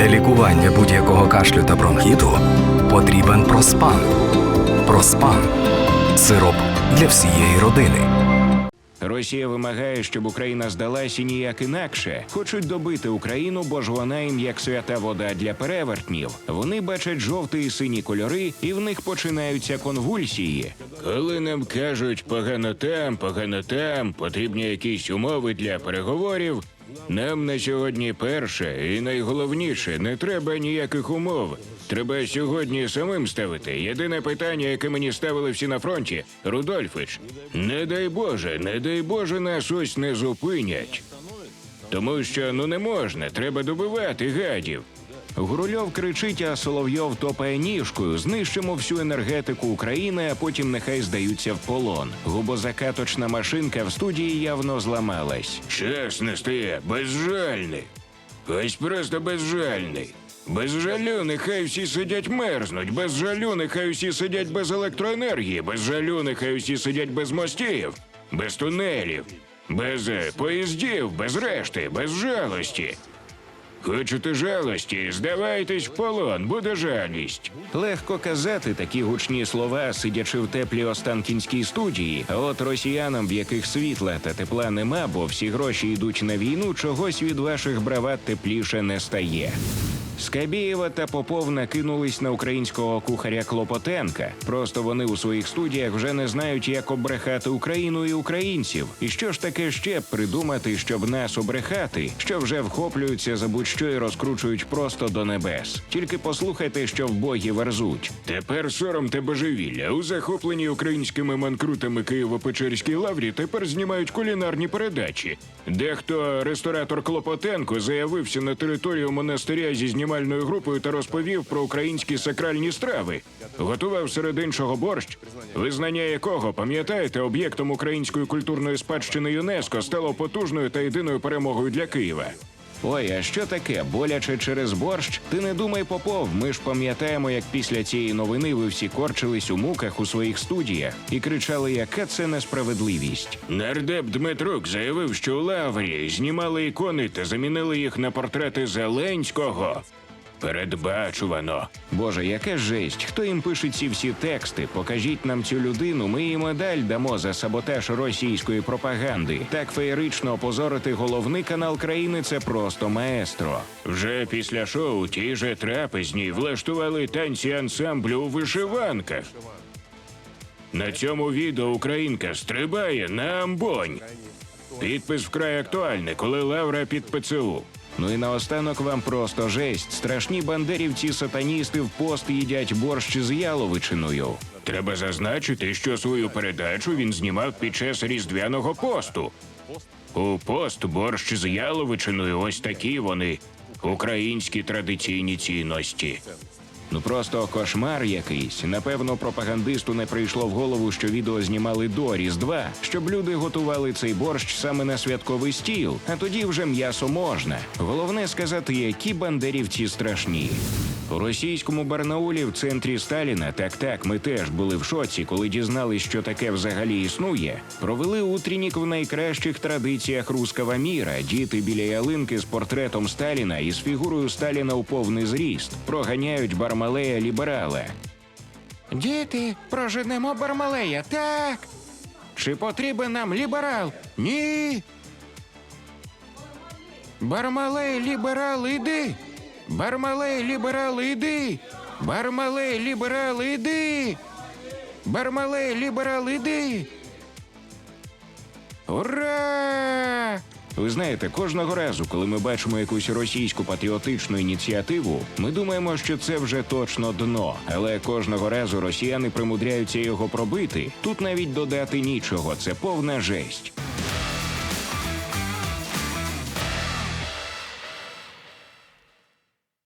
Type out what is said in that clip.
Для лікування будь-якого кашлю та бронхіту потрібен проспан. Проспан сироп для всієї родини. Росія вимагає, щоб Україна здалась і ніяк інакше. Хочуть добити Україну, бо ж вона їм як свята вода для перевертнів. Вони бачать жовті і сині кольори, і в них починаються конвульсії. Коли нам кажуть погано там, погано там, потрібні якісь умови для переговорів. Нам на сьогодні перше і найголовніше не треба ніяких умов. Треба сьогодні самим ставити. Єдине питання, яке мені ставили всі на фронті, Рудольфич. Не дай Боже, не дай Боже, нас ось не зупинять. Тому що ну не можна, треба добивати гадів. Гурульов кричить, а Соловйов топає ніжкою. Знищимо всю енергетику України, а потім нехай здаються в полон. Губозакаточна машинка в студії явно зламалась. Час настає безжальний. Ось просто безжальний. Без жалю нехай всі сидять мерзнуть, без жалю нехай всі сидять без електроенергії, без жалю нехай всі сидять без мостів, без тунелів, без е, поїздів, без решти, без жалості. Хочете жалості, здавайтесь в полон, буде жалість. Легко казати такі гучні слова, сидячи в теплій Останкінській студії. А от росіянам, в яких світла та тепла нема, бо всі гроші йдуть на війну, чогось від ваших брават тепліше не стає. Скабєєва та Попов накинулись на українського кухаря Клопотенка. Просто вони у своїх студіях вже не знають, як обрехати Україну і українців. І що ж таке ще придумати, щоб нас обрехати, що вже вхоплюються за будь-що і розкручують просто до небес. Тільки послухайте, що в богі верзуть. Тепер сором та божевілля. У захопленій українськими манкрутами Києво-Печерській лаврі тепер знімають кулінарні передачі. Дехто ресторатор Клопотенко заявився на територію монастиря зі знімальною групою та розповів про українські сакральні страви. Готував серед іншого борщ, визнання якого, пам'ятаєте, об'єктом української культурної спадщини ЮНЕСКО стало потужною та єдиною перемогою для Києва. Ой, а що таке? Боляче через борщ? Ти не думай, Попов. Ми ж пам'ятаємо, як після цієї новини ви всі корчились у муках у своїх студіях і кричали, яка це несправедливість. Нардеп Дмитрук заявив, що у Лаврі знімали ікони та замінили їх на портрети Зеленського. Передбачувано. Боже, яка жесть! Хто їм пише ці всі тексти? Покажіть нам цю людину. Ми їй медаль дамо за саботаж російської пропаганди. Так феєрично опозорити головний канал країни це просто маестро. Вже після шоу ті же трапезні влаштували танці ансамблю у вишиванках. На цьому відео українка стрибає на амбонь. Підпис вкрай актуальний, коли Лавра під ПЦУ. Ну і наостанок вам просто жесть. Страшні бандерівці сатаністи в пост їдять борщ з яловичиною. Треба зазначити, що свою передачу він знімав під час різдвяного посту. У пост борщ з яловичиною ось такі вони українські традиційні цінності. Ну просто кошмар якийсь. Напевно, пропагандисту не прийшло в голову, що відео знімали до Різдва, щоб люди готували цей борщ саме на святковий стіл. А тоді вже м'ясо можна. Головне сказати, які бандерівці страшні. У російському Барнаулі в центрі Сталіна, так так, ми теж були в шоці, коли дізнались, що таке взагалі існує. Провели утреннік в найкращих традиціях руского міра. Діти біля ялинки з портретом Сталіна і з фігурою Сталіна у повний зріст проганяють Бармалея ліберала. Діти, проженемо Бармалея, так. Чи потрібен нам ліберал? Ні. Бармалей, ліберал, іди. Бармалей, ліберал, іди. Бармалей, ліберал, іди. Бармалей, ліберал, іди. Ура! Ви знаєте, кожного разу, коли ми бачимо якусь російську патріотичну ініціативу, ми думаємо, що це вже точно дно. Але кожного разу росіяни примудряються його пробити. Тут навіть додати нічого. Це повна жесть.